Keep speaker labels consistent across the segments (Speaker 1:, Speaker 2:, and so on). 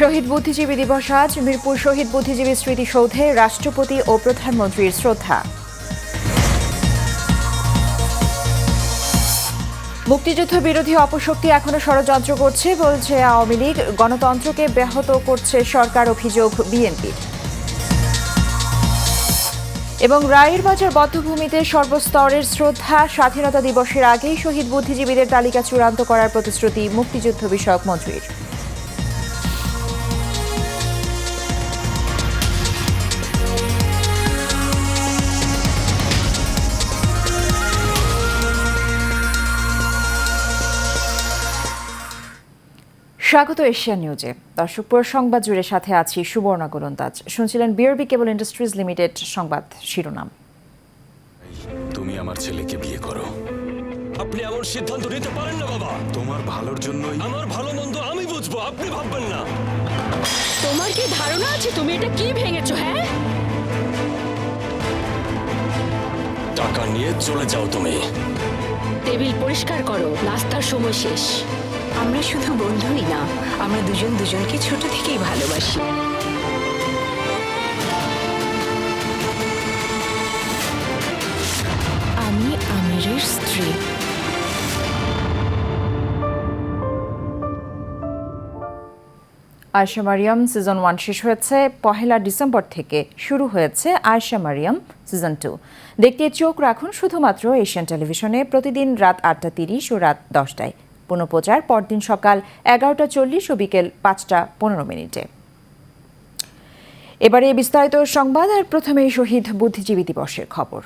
Speaker 1: শহীদ বুদ্ধিজীবী দিবস আজ, মিরপুর শহীদ বুদ্ধিজীবী স্মৃতিসৌধে রাষ্ট্রপতি ও প্রধানমন্ত্রীর শ্রদ্ধা। মুক্তিযুদ্ধ বিরোধী অপশক্তি এখনও ষড়যন্ত্র করছে, বলছে আওয়ামী লীগ। গণতন্ত্রকে ব্যাহত করছে সরকার, অভিযোগ বিএনপির এবং রায়ের বাজার বদ্ধভূমিতে সর্বস্তরের শ্রদ্ধা, স্বাধীনতা দিবসের আগেই শহীদ বুদ্ধিজীবীদের তালিকা চূড়ান্ত করার প্রতিশ্রুতি মুক্তিযুদ্ধ বিষয়ক মন্ত্রীর। স্বাগত এশিয়া নিউজে। দর্শক পুরো সংবাদ জুড়ে সাথে আছি সুবর্ণা গোলন্দাজ শুনছিলেন বিআরবি কেবল ইন্ডাস্ট্রিজ লিমিটেড সংবাদ শিরোনাম।
Speaker 2: তুমি আমার ছেলেকে বিয়ে করো।
Speaker 3: আপনি এমন সিদ্ধান্ত নিতে পারেন না বাবা।
Speaker 2: তোমার ভালোর জন্যই
Speaker 3: আমার ভালো মন্দ আমি বুঝব আপনি ভাববেন না।
Speaker 4: তোমার কি ধারণা আছে? তুমি এটা কি ভেঙেছো হ্যাঁ?
Speaker 3: টাকা নিয়ে চলে যাও তুমি।
Speaker 4: টেবিল পরিষ্কার করো নাস্তার সময় শেষ।
Speaker 5: আমরা শুধু বন্ধুই না, আমরা দুজন দুজনকে ছোট থেকেই ভালোবাসি। আমি আমিরের স্ত্রী।
Speaker 1: আয়শা মারিয়াম সিজন ওয়ান শেষ হয়েছে, পহেলা ডিসেম্বর থেকে শুরু হয়েছে আয়শা মারিয়াম সিজন টু দেখতে চোখ রাখুন শুধুমাত্র এশিয়ান টেলিভিশনে, প্রতিদিন রাত আটটা তিরিশ ও রাত দশটায়। পুনঃপ্রচার, পরদিন সকাল এগারোটা চল্লিশ ও বিকেল পাঁচটা পনেরো মিনিটে। এবারে বিস্তারিত সংবাদ আর প্রথমেই শহীদ বুদ্ধিজীবী দিবসের খবর।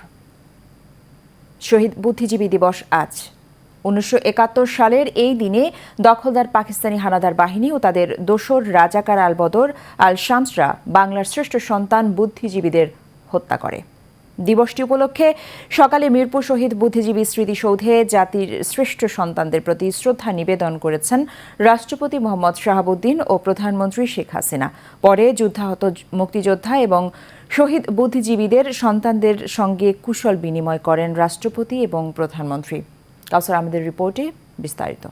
Speaker 1: শহীদ বুদ্ধিজীবী দিবস আজ। উনিশশো একাত্তর সালের এই দিনে দখলদার পাকিস্তানি হানাদার বাহিনী ও তাদের দোসর রাজাকার আল বদর আল শামসরা বাংলার শ্রেষ্ঠ সন্তান বুদ্ধিজীবীদের হত্যা করে। দিবসটি উপলক্ষে সকালে মিরপুর শহীদ বুদ্ধিজীবী স্মৃতিসৌধে জাতির শ্রেষ্ঠ সন্তানদের প্রতি শ্রদ্ধা নিবেদন করেছেন রাষ্ট্রপতি মোহাম্মদ শাহাবুদ্দিন ও প্রধানমন্ত্রী শেখ হাসিনা। পরে যুদ্ধাহত মুক্তিযোদ্ধা এবং শহীদ বুদ্ধিজীবীদের সন্তানদের সঙ্গে কুশল বিনিময় করেন রাষ্ট্রপতি এবং প্রধানমন্ত্রী। কাউসার আমাদের রিপোর্টে বিস্তারিত।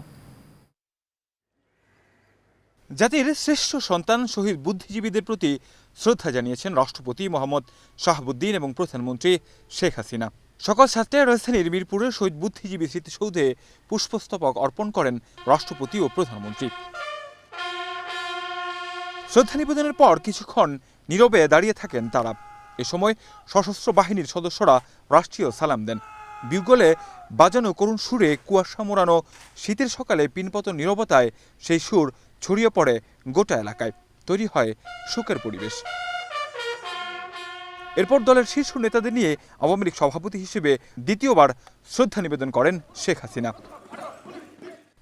Speaker 6: জাতির শ্রেষ্ঠ সন্তান শহীদ বুদ্ধিজীবীদের প্রতি শ্রদ্ধা জানিয়েছেন রাষ্ট্রপতি মোহাম্মদ শাহাবুদ্দিন এবং প্রধানমন্ত্রী শেখ হাসিনা। সকাল সাতটায় রাজধানীর মিরপুরের শহীদ বুদ্ধিজীবী স্মৃতিসৌধে পুষ্পস্তবক অর্পণ করেন রাষ্ট্রপতি ও প্রধানমন্ত্রী। শ্রদ্ধা নিবেদনের পর কিছুক্ষণ নীরবে দাঁড়িয়ে থাকেন তারা। এ সময় সশস্ত্র বাহিনীর সদস্যরা রাষ্ট্রীয় সালাম দেন। বিউগলে বাজানো করুণ সুরে কুয়াশা মোড়ানো শীতের সকালে পিনপত নীরবতায় সেই সুর ছড়িয়ে পড়ে গোটা এলাকায়। তৈরি হয় সুখের পরিবেশ। এরপর দলের শীর্ষ নেতাদের নিয়ে আওয়ামী লীগ সভাপতি হিসেবে দ্বিতীয়বার শ্রদ্ধা নিবেদন করেন শেখ হাসিনা।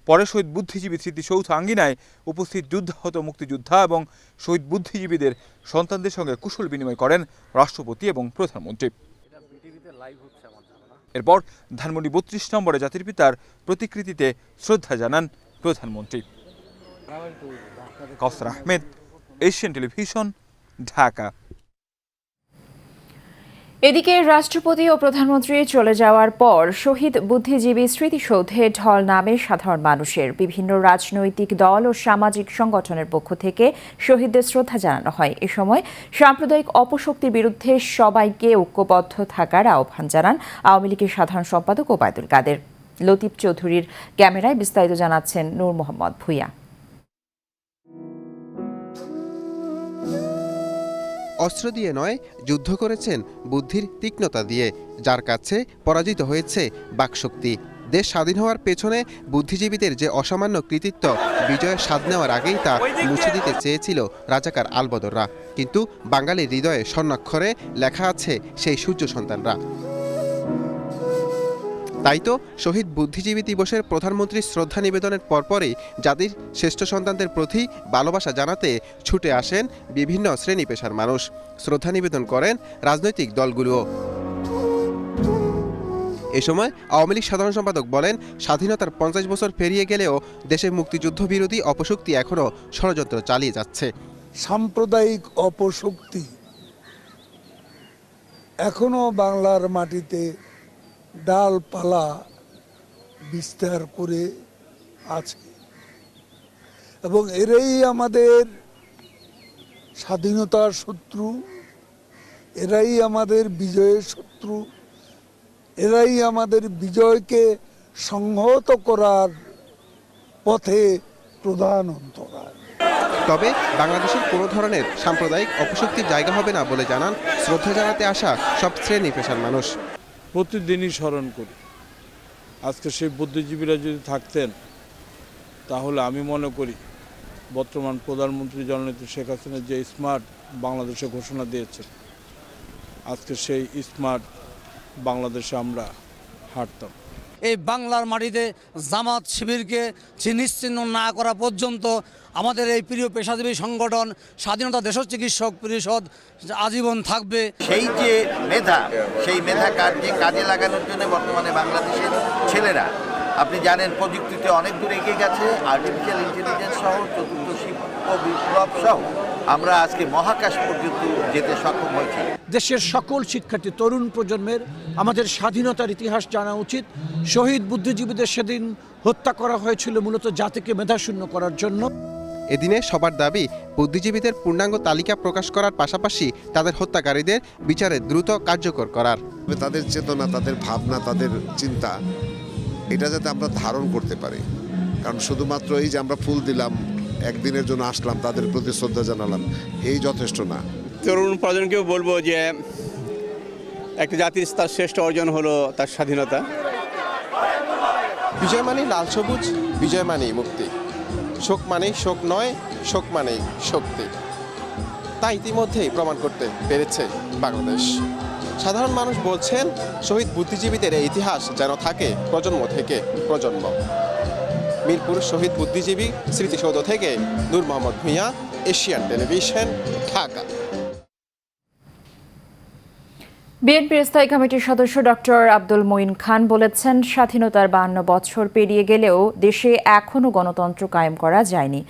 Speaker 6: পরে শহীদ বুদ্ধিজীবী স্মৃতিসৌধ আঙ্গিনায় উপস্থিত যুদ্ধাহত মুক্তিযোদ্ধা এবং শহীদ বুদ্ধিজীবীদের সন্তানদের সঙ্গে কুশল বিনিময় করেন রাষ্ট্রপতি এবং প্রধানমন্ত্রী। এরপর ধানমন্ডি বত্রিশ নম্বরে জাতির পিতার প্রতিকৃতিতে শ্রদ্ধা জানান প্রধানমন্ত্রী। Kawsar Ahmed Asian television, Dhaka.
Speaker 1: এদিকে রাষ্ট্রপতি ও প্রধানমন্ত্রী চলে যাওয়ার পর শহীদ বুদ্ধিজীবী স্মৃতিসৌধে ঢল নামে সাধারণ মানুষের। বিভিন্ন রাজনৈতিক দল ও সামাজিক সংগঠনের পক্ষ থেকে শহীদদের শ্রদ্ধা জানানো হয়। এ সময় সাম্প্রদায়িক অপশক্তির বিরুদ্ধে সবাইকে ঐক্যবদ্ধ থাকার আহ্বান জানান আওয়ামী লীগের সাধারণ সম্পাদক ওবায়দুল কাদের। লতিফ চৌধুরীর ক্যামেরায় বিস্তারিত জানাচ্ছেন নূর মোহাম্মদ ভুইয়া।
Speaker 7: অস্ত্র দিয়ে নয় যুদ্ধ করেছেন বুদ্ধির তীক্ষ্ণতা দিয়ে যার কাছে পরাজিত হয়েছে বাকশক্তি। দেশ স্বাধীন হওয়ার পেছনে বুদ্ধিজীবীদের যে অসামান্য কৃতিত্ব বিজয়ের স্বাদ নেওয়ার আগেই তা মুছে দিতে চেয়েছিল রাজাকার আলবদররা। কিন্তু বাঙালির হৃদয়ে স্বর্ণাক্ষরে লেখা আছে সেই সূর্য সন্তানরা। তাই তো শহীদ বুদ্ধিজীবী দিবসের প্রধানমন্ত্রীর শ্রদ্ধা নিবেদনের পরপরই জাতির শ্রেষ্ঠ সন্তানদের প্রতি ভালোবাসা জানাতে ছুটে আসেন বিভিন্ন শ্রেণি পেশার মানুষ। শ্রদ্ধা নিবেদন করেন রাজনৈতিক দলগুলোও। এ সময় আওয়ামী লীগ সাধারণ সম্পাদক বলেন, স্বাধীনতার পঞ্চাশ বছর পেরিয়ে গেলেও দেশে মুক্তিযুদ্ধ বিরোধী অপশক্তি এখনও ষড়যন্ত্র চালিয়ে যাচ্ছে।
Speaker 8: সাম্প্রদায়িক অপশক্তি এখনও বাংলার মাটিতে ডালপালা বিস্তার করে আছে। এবং এরাই আমাদের স্বাধীনতার শত্রু, এরাই আমাদের বিজয়ের শত্রু, এরাই আমাদের বিজয়কে সংহত করার পথে প্রধান অন্তরায়
Speaker 7: তবে বাংলাদেশের কোনো ধরনের সাম্প্রদায়িক অপশক্তির জায়গা হবে না বলে জানান শ্রদ্ধা জানাতে আসা সব শ্রেণি পেশার মানুষ।
Speaker 9: প্রতিদিনই স্মরণ করি। আজকে সেই বুদ্ধিজীবীরা যদি থাকতেন, তাহলে আমি মনে করি বর্তমান প্রধানমন্ত্রী জননেত্রী শেখ হাসিনা যে স্মার্ট বাংলাদেশে ঘোষণা দিয়েছেন, আজকে সেই স্মার্ট বাংলাদেশে আমরা হাঁটতাম।
Speaker 10: এই বাংলার মাটিতে জামাত শিবিরকে চিহ্নিচ্ছিন্ন না করা পর্যন্ত আমাদের এই প্রিয় পেশাজীবী সংগঠন স্বাধীনতা দেশ চিকিৎসক পরিষদ আজীবন থাকবে।
Speaker 11: সেই যে মেধা, সেই মেধা কাজে কাজে লাগানোর জন্য বর্তমানে বাংলাদেশের ছেলেরা, আপনি জানেন প্রযুক্তিতে অনেক দূর এগিয়ে গেছে আর্টিফিশিয়াল ইন্টেলিজেন্স সহ চতুর্থ শিল্প বিপ্লব সহ। আমরা আজকে মহাকাশ পর্যন্ত যেতে সক্ষম হয়েছি।
Speaker 10: দেশের সকল শিক্ষার্থী তরুণ প্রজন্মের আমাদের স্বাধীনতার ইতিহাস জানা উচিত। শহীদ বুদ্ধিজীবীদের সেদিন হত্যা করা হয়েছিল মূলত জাতিকে মেধাশূন্য করার জন্য।
Speaker 7: এদিনে সবার দাবি বুদ্ধিজীবীদের পূর্ণাঙ্গ তালিকা প্রকাশ করার পাশাপাশি তাদের হত্যাকারীদের বিচারে দ্রুত কার্যকর করার।
Speaker 12: তাদের চেতনা তাদের ভাবনা তাদের চিন্তা এটা যাতে আমরা ধারণ করতে পারি। কারণ শুধুমাত্র এই যে আমরা ফুল দিলাম একদিনের জন্য আসলাম তাদের প্রতি শ্রদ্ধা জানালাম। এই যথেষ্ট না।
Speaker 9: তরুণ প্রজন্মকেও বলব যে একটা জাতির তার শ্রেষ্ঠ অর্জন হলো তার স্বাধীনতা।
Speaker 7: বিজয় মানেই লাল সবুজ বিজয় মানেই মুক্তি। শোক মানেই শোক নয় শোক মানেই শক্তি। তা ইতিমধ্যেই প্রমাণ করতে পেরেছে বাংলাদেশ। সাধারণ মানুষ বলছেন শহীদ বুদ্ধিজীবীদের এই ইতিহাস যেন থাকে প্রজন্ম থেকে প্রজন্ম। মিরপুর শহীদ বুদ্ধিজীবী স্মৃতিসৌধ থেকে নূর মোহাম্মদ ভূঁইয়া এশিয়ান টেলিভিশন ঢাকা।
Speaker 1: বিএনপির স্থায়ী কমিটির সদস্য ডক্টর আব্দুল মঈন খান বলেছেন, স্বাধীনতার বাহান্ন বছর পেরিয়ে গেলেও দেশে এখনও গণতন্ত্র কায়েম করা যায়নি।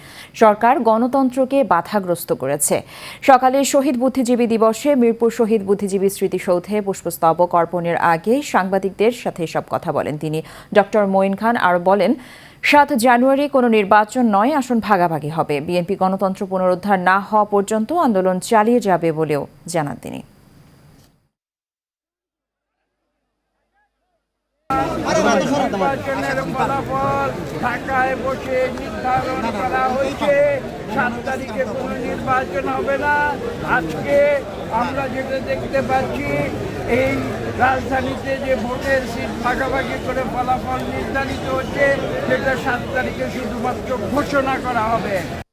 Speaker 1: সরকার গণতন্ত্রকে বাধাগ্রস্ত করেছে। সকালে শহীদ বুদ্ধিজীবী দিবসে মিরপুর শহীদ বুদ্ধিজীবী স্মৃতিসৌধে পুষ্পস্তবক অর্পণের আগে সাংবাদিকদের সাথে সব কথা বলেন তিনি। ডক্টর মঈন খান আরও বলেন, সাত জানুয়ারি কোনো নির্বাচন নয়, আসন ভাগাভাগি হবে। বিএনপি গণতন্ত্র পুনরুদ্ধার না হওয়া পর্যন্ত আন্দোলন চালিয়ে যাবে বলেও জানান তিনি।
Speaker 8: ফলাফল বসে নির্ধারণ করা হয়েছে। সাত তারিখে কোনো নির্বাচন হবে না। আজকে আমরা যেটা দেখতে পাচ্ছি, এই রাজধানীতে যে ভোটের সিট ভাগাভাগি করে ফলাফল নির্ধারিত হচ্ছে, সেটা সাত তারিখে শুধুমাত্র ঘোষণা করা হবে।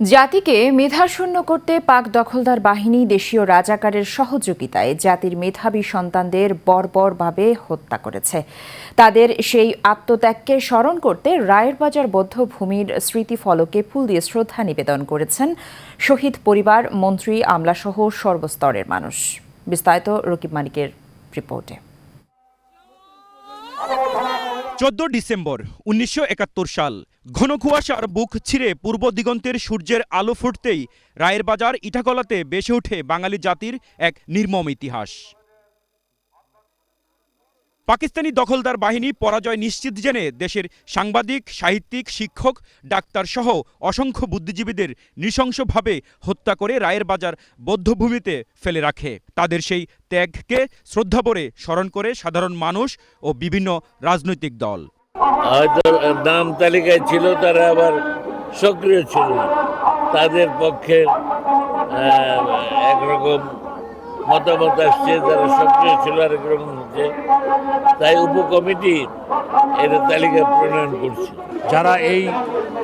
Speaker 1: জাতিকে মেধাশূন্য করতে পাক দখলদার বাহিনী দেশীয় রাজাকারের সহযোগিতায় জাতির মেধাবী সন্তানদের বর্বরভাবে হত্যা করেছে। তাদের সেই আত্মত্যাগকে স্মরণ করতে রায়ের বাজার বদ্ধভূমির স্মৃতিফলকে ফুল দিয়ে শ্রদ্ধা নিবেদন করেছেন শহীদ পরিবার, মন্ত্রী, আমলাসহ সর্বস্তরের মানুষ। বিস্তারিত রকিব মানিকের রিপোর্টে।
Speaker 13: চোদ্দ ডিসেম্বর, উনিশশো একাত্তর সাল ঘন কুয়াশার বুক ছিঁড়ে পূর্ব দিগন্তের সূর্যের আলো ফুটতেই রায়ের বাজার ইটাকলাতে বেসে ওঠে বাঙালি জাতির এক নির্মম ইতিহাস। পাকিস্তানি দখলদার বাহিনী পরাজয় নিশ্চিত জেনে দেশের সাংবাদিক, সাহিত্যিক, শিক্ষক, ডাক্তার সহ অসংখ্য বুদ্ধিজীবীদের নৃশংসভাবে হত্যা করে রায়ের বাজার বদ্ধভূমিতে ফেলে রাখে। তাদের সেই ত্যাগকে শ্রদ্ধা শ্রদ্ধাভরে স্মরণ করে সাধারণ মানুষ ও বিভিন্ন রাজনৈতিক দল।
Speaker 3: হয়তো নাম তালিকায় ছিল, তারা আবার সক্রিয় ছিল। তাদের পক্ষে একরকম মতামত আসছে, যারা সক্রিয় ছিল আর একরকম হচ্ছে। তাই উপকমিটি এর তালিকা প্রণয়ন করছে।
Speaker 10: যারা এই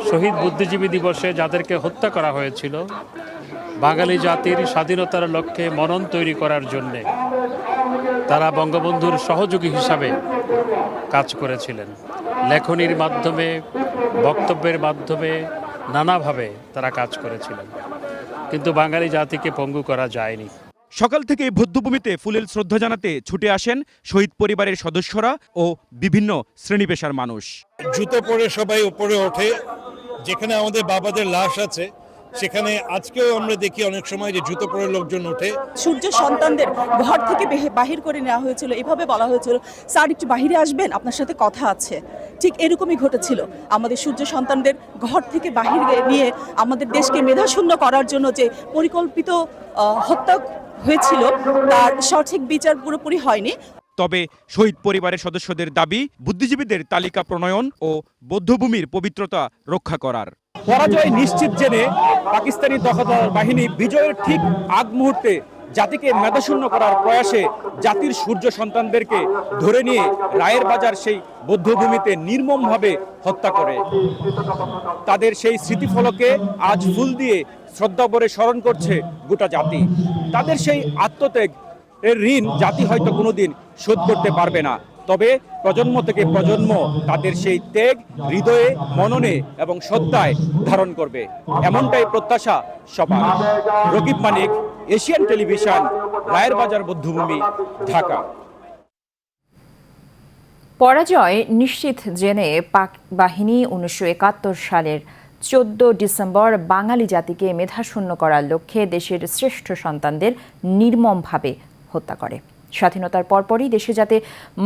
Speaker 10: শহীদ বুদ্ধিজীবী দিবসে যাদেরকে হত্যা করা হয়েছিল, বাঙালি জাতির স্বাধীনতার লক্ষ্যে মনন তৈরি করার জন্যে তারা বঙ্গবন্ধুর সহযোগী হিসাবে কাজ করেছিলেন। লেখনির মাধ্যমে বক্তব্যের মাধ্যমে নানাভাবে তারা কাজ করেছিলেন কিন্তু বাঙালি জাতিকে পঙ্গু করা যায়নি।
Speaker 13: সকাল থেকে বদ্ধভূমিতে ফুলেল শ্রদ্ধা জানাতে ছুটে আসেন শহীদ পরিবারের সদস্যরা ও বিভিন্ন শ্রেণি পেশার মানুষ।
Speaker 9: জুতো পরে সবাই উপরে ওঠে। যেখানে আমাদের বাবাদের লাশ আছে
Speaker 14: সেখানে আজকেও আমরা দেখি অনেক সময় যে জুতো পরে লোকজন ওঠে।
Speaker 4: সূর্য সন্তানদের ঘর থেকে বেহে- বাহির করে নেওয়া হয়েছিল। এভাবে বলা হয়েছিল স্যার একটু বাহিরে আসবেন? আপনার সাথে কথা আছে। ঠিক এরকমই ঘটেছিল। আমাদের সূর্য সন্তানদের ঘর থেকে বাহির নিয়ে আমাদের দেশকে মেধাশূন্য করার জন্য যে পরিকল্পিত হত্যা হয়েছিল তার সঠিক বিচার পুরোপুরি হয়নি।
Speaker 13: তবে শহীদ পরিবারের সদস্যদের দাবি বুদ্ধিজীবীদের তালিকা প্রণয়ন ও বৌদ্ধভূমির পবিত্রতা রক্ষা করার। পরাজয় নিশ্চিত জেনে পাকিস্তানি দখলদার বাহিনী বিজয়ের ঠিক আগ মুহূর্তে জাতিকে মেধাশূন্য করার প্রয়াসে জাতির সূর্য সন্তানদেরকে ধরে নিয়ে রায়ের বাজার সেই বৌদ্ধভূমিতে নির্মমভাবে হত্যা করে। তাদের সেই স্মৃতিফলকে আজ ফুল দিয়ে শ্রদ্ধাভরে স্মরণ করছে গোটা জাতি। তাদের সেই আত্মত্যাগ এর ঋণ জাতি হয়তো কোনোদিন শোধ করতে পারবে না। তবে প্রজন্ম থেকে প্রজন্ম তাদের সেই ত্যাগ, হৃদয়ে, মননে এবং শ্রদ্ধায় ধারণ করবে। এমনটাই প্রত্যাশা সবার। রকিব মানিক, এশিয়ান টেলিভিশন, রায়ের বাজার, বৌদ্ধভূমি, ঢাকা।
Speaker 1: পরাজয় নিশ্চিত জেনে পাক বাহিনী উনিশশো একাত্তর সালের চোদ্দ ডিসেম্বর বাঙালি জাতিকে মেধাশূন্য করার লক্ষ্যে দেশের শ্রেষ্ঠ সন্তানদের নির্মমভাবে হত্যা করে। স্বাধীনতার পরপরই দেশে যাতে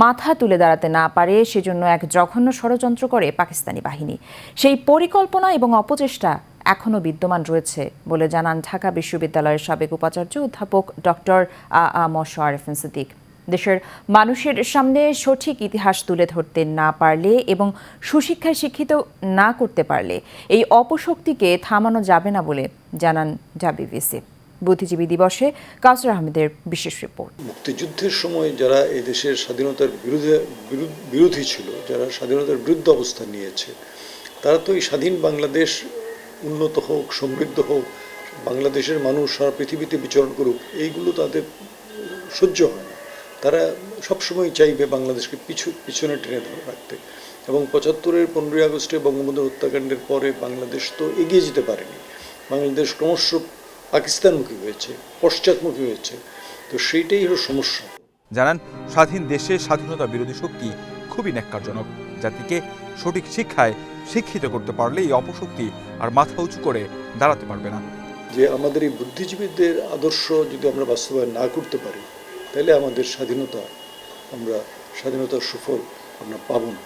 Speaker 1: মাথা তুলে দাঁড়াতে না পারে, সেজন্য এক জঘন্য ষড়যন্ত্র করে পাকিস্তানি বাহিনী। সেই পরিকল্পনা এবং অপচেষ্টা এখনও বিদ্যমান রয়েছে বলে জানান ঢাকা বিশ্ববিদ্যালয়ের সাবেক উপাচার্য অধ্যাপক ডক্টর আ আ ম সিদ্দিক দেশের মানুষের সামনে সঠিক ইতিহাস তুলে ধরতে না পারলে এবং সুশিক্ষায় শিক্ষিত না করতে পারলে এই অপশক্তিকে থামানো যাবে না বলে জানান ডাবিভিসি বুদ্ধিজীবী দিবসে কাউসার আহমেদের বিশেষ রিপোর্ট।
Speaker 15: মুক্তিযুদ্ধের সময় যারা এই দেশের স্বাধীনতার বিরুদ্ধে, বিরু- বিরোধী ছিল, যারা স্বাধীনতার বিরুদ্ধে অবস্থান নিয়েছে, তারা তো এই স্বাধীন বাংলাদেশ উন্নত হোক, সমৃদ্ধ হোক, বাংলাদেশের মানুষ সারা পৃথিবীতে বিচরণ করুক, এইগুলো তাদের সহ্য হয় না। তারা সবসময় চাইবে বাংলাদেশকে পিছু, পিছনে টেনে ধরে রাখতে। এবং পঁচাত্তরের পনেরোই আগস্টে বঙ্গবন্ধু হত্যাকাণ্ডের পরে বাংলাদেশ তো এগিয়ে যেতে পারেনি। বাংলাদেশ ক্রমশ পাকিস্তানমুখী হয়েছে পশ্চাৎমুখী হয়েছে তো সেইটাই হলো সমস্যা।
Speaker 6: জানান স্বাধীন দেশে স্বাধীনতা বিরোধী শক্তি খুবই ন্যাক্কারজনক। জাতিকে সঠিক শিক্ষায় শিক্ষিত করতে পারলে এই অপশক্তি আর মাথা উঁচু করে দাঁড়াতে পারবে না।
Speaker 15: যে আমাদের এই বুদ্ধিজীবীদের আদর্শ যদি আমরা বাস্তবায়ন না করতে পারি তাহলে আমাদের স্বাধীনতা আমরা স্বাধীনতার সুফল আমরা পাবো না।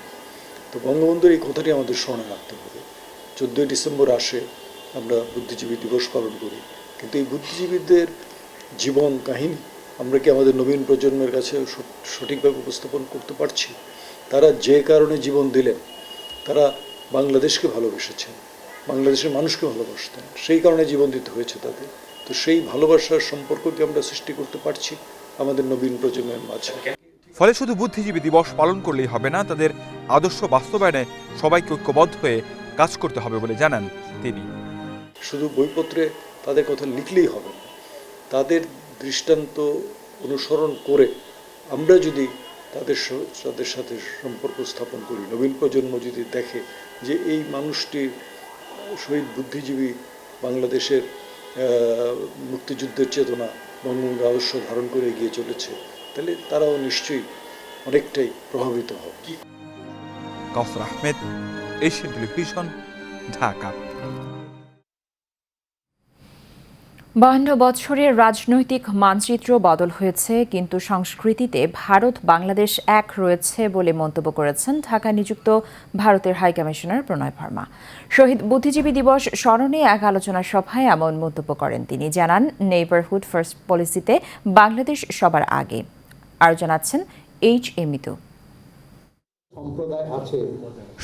Speaker 15: তো বঙ্গবন্ধুর এই কথাটি আমাদের স্মরণে রাখতে হবে। চোদ্দোই ডিসেম্বর আসে আমরা বুদ্ধিজীবী দিবস পালন করি। কিন্তু এই বুদ্ধিজীবীদের জীবন কাহিনী আমরা কি আমাদের নবীন প্রজন্মের কাছে সঠিকভাবে উপস্থাপন করতে পারছি? তারা যে কারণে জীবন দিলেন তারা বাংলাদেশকে ভালোবেসেছেন বাংলাদেশের মানুষকে ভালোবাসতেন সেই কারণে জীবন দিতে হয়েছে তাদের। তো সেই ভালোবাসার সম্পর্ককে আমরা সৃষ্টি করতে পারছি আমাদের নবীন প্রজন্মের মাঝে।
Speaker 6: ফলে শুধু বুদ্ধিজীবী দিবস পালন করলেই হবে না তাদের আদর্শ বাস্তবায়নে সবাইকে ঐক্যবদ্ধ হয়ে কাজ করতে হবে বলে জানান তিনি।
Speaker 15: শুধু বইপত্রে তাদের কথা লিখলেই হবে। তাদের দৃষ্টান্ত অনুসরণ করে আমরা যদি তাদের তাদের সাথে সম্পর্ক স্থাপন করি। নবীন প্রজন্ম যদি দেখে যে এই মানুষটির শহীদ বুদ্ধিজীবী বাংলাদেশের মুক্তিযুদ্ধের চেতনা বঙ্গবন্ধু আদর্শ ধারণ করে এগিয়ে চলেছে, তাহলে তারাও নিশ্চয়ই অনেকটাই প্রভাবিত হবে।
Speaker 6: Kawsar Ahmed, Asian television, Dhaka.
Speaker 1: বাহান্ন বছরের রাজনৈতিক মানচিত্র বদল হয়েছে, কিন্তু সংস্কৃতিতে ভারত, বাংলাদেশ এক রয়েছে বলে মন্তব্য করেছেন ঢাকা নিযুক্ত ভারতের হাই কমিশনার প্রণয় ভার্মা। শহীদ বুদ্ধিজীবী দিবস স্মরণে এক আলোচনা সভায় এমন মন্তব্য করেন তিনি। জানান, নেইবারহুড ফার্স্ট পলিসিতে বাংলাদেশ সবার আগে। আরও জানাচ্ছেন, এইচ এমিতু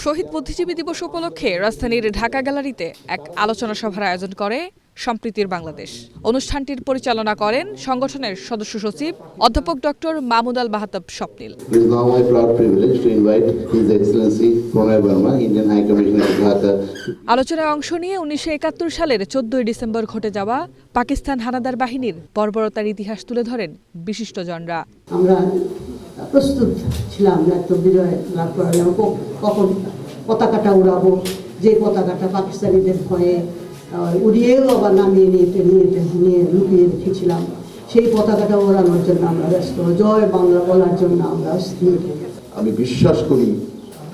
Speaker 4: শহীদ বুদ্ধিজীবী দিবস উপলক্ষে রাজধানীর ঢাকা গ্যালারিতে এক আলোচনা সভার আয়োজন করে সম্প্রীতির বাংলাদেশ। অনুষ্ঠানটির পরিচালনা করেন সংগঠনের সদস্য সচিব অধ্যাপক ডক্টর মাহমুদ আল মাহাতাব স্বপ্নিল। আলোচনায় অংশ নিয়ে উনিশশো একাত্তর সালের চোদ্দই ডিসেম্বর ঘটে যাওয়া পাকিস্তান হানাদার বাহিনীর বর্বরতার ইতিহাস তুলে ধরেন বিশিষ্টজনরা।
Speaker 16: আমরা প্রস্তুত ছিলাম এত বিজয় লাভ করার কখন পতাকাটা উড়াবো যে পতাকাটা পাকিস্তানিদের ভয়ে উড়িয়েও আবার নামিয়ে নিতে নিয়ে নিয়ে লুকিয়ে রেখেছিলাম। সেই পতাকাটা ওড়ানোর জন্য আমরা ব্যস্ত। জয় বাংলা বলার জন্য আমরা স্থির।
Speaker 17: আমি বিশ্বাস করি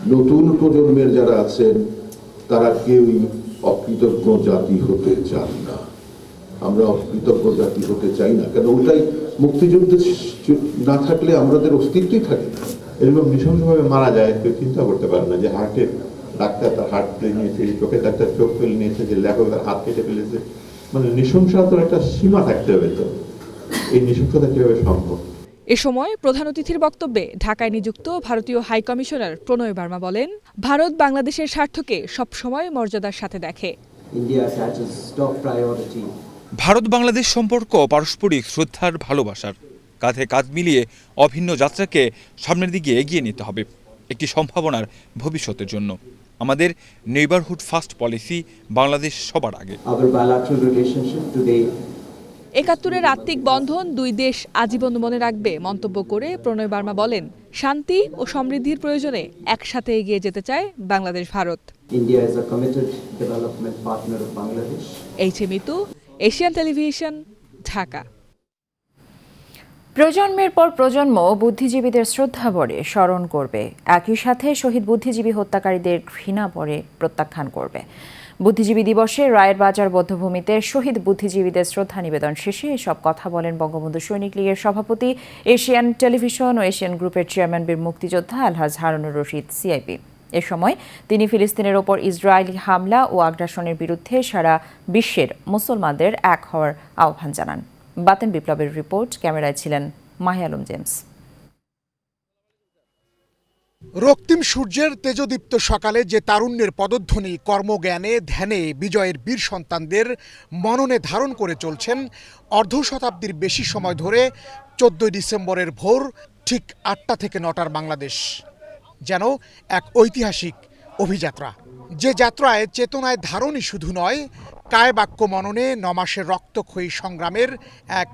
Speaker 17: নতুন প্রজন্মের যারা আছেন তারা কেউই অকৃতজ্ঞ জাতি হতে চান না। আমরা অকৃতজ্ঞ জাতি হতে চাই না। কেন? ওটাই মুক্তিযুদ্ধ না থাকলে আমাদের অস্তিত্বই থাকে না।
Speaker 18: এরকম নৃশংসভাবে মারা যায় কেউ চিন্তা করতে পারে না যে হার্টের ডাক্তার তার হার্ট ফেলে নিয়েছে চোখে ডাক্তার চোখ ফেলে নিয়েছে যে লেখক তার হাত কেটে ফেলেছে। মানে নৃশংসতার একটা সীমা থাকতে হবে তো। এই নৃশংসতা কীভাবে সম্ভব?
Speaker 19: এ সময় প্রধান অতিথির বক্তব্যে ঢাকায় নিযুক্ত ভারতীয় হাই কমিশনার প্রণয় বার্মা বলেন ভারত বাংলাদেশের স্বার্থকে সবসময় মর্যাদার সাথে দেখে।
Speaker 6: ভারত বাংলাদেশ সম্পর্ক পারস্পরিক শ্রদ্ধার ভালোবাসার কাঁধে কাঁধ মিলিয়ে অভিন্ন যাত্রাকে সামনের দিকে এগিয়ে নিতে হবে একটি সম্ভাবনার ভবিষ্যতের জন্য। আমাদের নেইবারহুড ফার্স্ট পলিসি বাংলাদেশ সবার আগে।
Speaker 19: একাত্তরের আত্মিক বন্ধন দুই দেশ আজীবন মনে রাখবে মন্তব্য করে প্রণয় বার্মা বলেন শান্তি ও সমৃদ্ধির প্রয়োজনে একসাথে এগিয়ে যেতে চায় Bangladesh Bharat. H A Mitu Asian television Dhaka.
Speaker 1: প্রজন্মের পর প্রজন্ম বুদ্ধিজীবীদের শ্রদ্ধা ভরে স্মরণ করবে। একই সাথে শহীদ বুদ্ধিজীবী হত্যাকারীদের ঘৃণা পরে প্রত্যাখ্যান করবে। বুদ্ধিজীবী দিবসে রায়ের বাজার বদ্ধভূমিতে শহীদ বুদ্ধিজীবীদের শ্রদ্ধা নিবেদন শেষে এসব কথা বলেন বঙ্গবন্ধু সৈনিক লীগের সভাপতি, এশিয়ান টেলিভিশন ও এশিয়ান গ্রুপের চেয়ারম্যান বীর মুক্তিযোদ্ধা আলহাজ হারুনুর রশিদ, সিআইপি। এ সময় তিনি ফিলিস্তিনের ওপর ইসরায়েলি হামলা ও আগ্রাসনের বিরুদ্ধে সারা বিশ্বের মুসলমানদের এক হওয়ার আহ্বান জানান। বাতেন বিপ্লবের রিপোর্ট, ক্যামেরায় ছিলেন মাহি আলম জেমস।
Speaker 20: রক্তিম সূর্যের তেজদীপ্ত সকালে যে তারুণ্যের পদধ্বনি, কর্মজ্ঞানে, ধ্যানে বিজয়ের বীর সন্তানদের মননে ধারণ করে চলছেন অর্ধ শতাব্দীর বেশি সময় ধরে চোদ্দই ডিসেম্বরের ভোর ঠিক আটটা থেকে নটার বাংলাদেশ। যেন এক ঐতিহাসিক অভিযাত্রা। যে যাত্রায় চেতনায় ধারণই শুধু নয় কায় বাক্য মননে নমাসের রক্তক্ষয়ী সংগ্রামের এক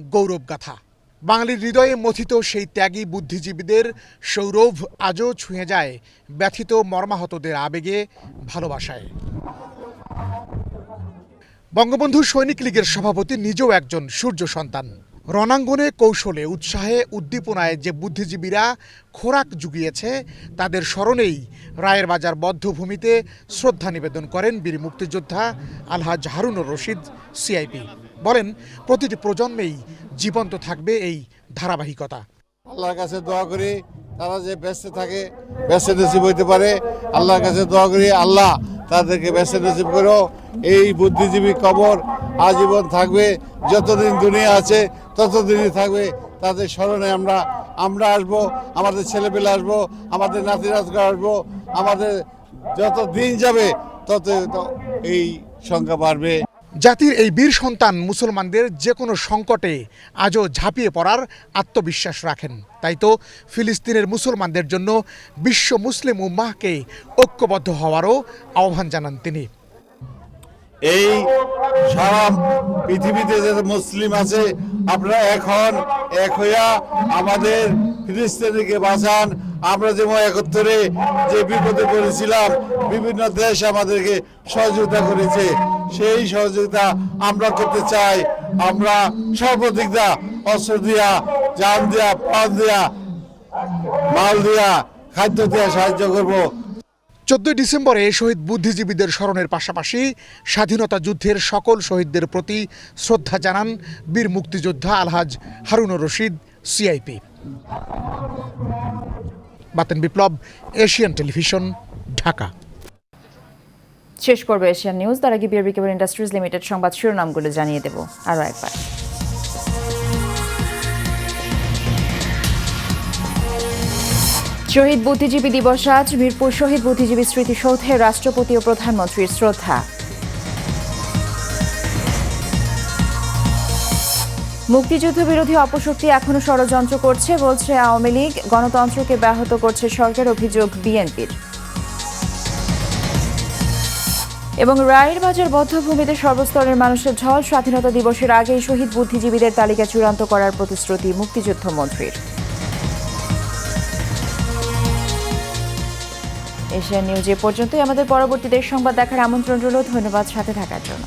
Speaker 20: গৌরবগাথা। বাঙালির হৃদয়ে মথিত সেই ত্যাগী বুদ্ধিজীবীদের সৌরভ আজও ছুঁয়ে যায় ব্যথিত মর্মাহতদের আবেগে, ভালোবাসায়। বঙ্গবন্ধু সৈনিক লীগের সভাপতি, নিজেও একজন সূর্য সন্তান। রণাঙ্গনে কৌশলে, উৎসাহে উদ্দীপনায় যে বুদ্ধিজীবীরা খোরাক জুগিয়েছে, তাদের স্মরণেই রায়ের বাজার বদ্ধভূমিতে শ্রদ্ধা নিবেদন করেন বীর মুক্তিযোদ্ধা আলহাজ হারুনুর রশিদ সিআইপি বলেন, প্রতিটি প্রজন্মেই জীবন্ত থাকবে এই ধারাবাহিকতা।
Speaker 21: আল্লাহর কাছে দোয়া করি, তারা যে ব্যস্ত থাকে ব্যস্ত নসিব হইতে পারে। আল্লাহর কাছে দোয়া করি, আল্লাহ তাদেরকে বেছে নসিব করো। এই বুদ্ধিজীবী কবর আজীবন থাকবে, যতদিন দুনিয়া আছে, ততদিনই থাকবে। তাদের স্মরণে আমরা আমরা আসব, আমাদের ছেলেপেলে আসব, আমাদের নাতি নাতকা আসব, আমাদের যত দিন যাবে, তত এই সংখ্যা বাড়বে।
Speaker 20: জাতির এই বীর সন্তান মুসলমানদের যে কোনো সংকটে আজও ঝাঁপিয়ে পড়ার আত্মবিশ্বাস রাখেন। তাই তো ফিলিস্তিনের মুসলমানদের জন্য বিশ্ব মুসলিম উম্মাহকে ঐক্যবদ্ধ হওয়ারও আহ্বান জানান তিনি।
Speaker 21: এই সারা পৃথিবীতে যে মুসলিম আছে, আপনারা এখন এক হইয়া আমাদের ফিলিস্তিনিকে বাঁচান। আমরা যেমন একত্রে যে বিপদে পড়েছিলাম, বিভিন্ন দেশ আমাদেরকে সহযোগিতা করেছে। সেই সহযোগিতা আমরা করতে চাই। আমরা সর্বদিক দা অস্ত্র দিয়া জান দিয়া প্রাণ দিয়া, মাল দিয়া খাদ্য দিয়া সাহায্য করব।
Speaker 20: চোদ্দই ডিসেম্বরে শহীদ বুদ্ধিজীবীদের স্মরণের পাশাপাশি স্বাধীনতা যুদ্ধের সকল শহীদদের প্রতি শ্রদ্ধা জানান বীর মুক্তিযোদ্ধা Alhaj Harunur Rashid, CIP. Baten Biplob, Asian television, Dhaka.
Speaker 1: শেষ করবে এশিয়ান নিউজ। তার আগে বিআরবি কেবল ইন্ডাস্ট্রিজ লিমিটেড সংবাদ শিরোনামগুলো জানিয়ে দেব আরও একবার। শহীদ বুদ্ধিজীবী দিবস আজ, মিরপুর শহীদ বুদ্ধিজীবী স্মৃতিসৌধে রাষ্ট্রপতি ও প্রধানমন্ত্রীর শ্রদ্ধা। মুক্তিযুদ্ধ বিরোধী অপশক্তি এখনও ষড়যন্ত্র করছে, বলছে আওয়ামী লীগ। গণতন্ত্রকে ব্যাহত করছে সরকার, অভিযোগ বিএনপির। এবং রায়ের বাজার বদ্ধভূমিতে সর্বস্তরের মানুষের ঝল স্বাধীনতা দিবসের আগেই শহীদ বুদ্ধিজীবীদের তালিকা চূড়ান্ত করার প্রতিশ্রুতি মুক্তিযুদ্ধ মন্ত্রীর এশিয়ান নিউজ এ পর্যন্তই। আমাদের পরবর্তী দেশ সংবাদ দেখার আমন্ত্রণ রইল। ধন্যবাদ সাথে থাকার জন্য।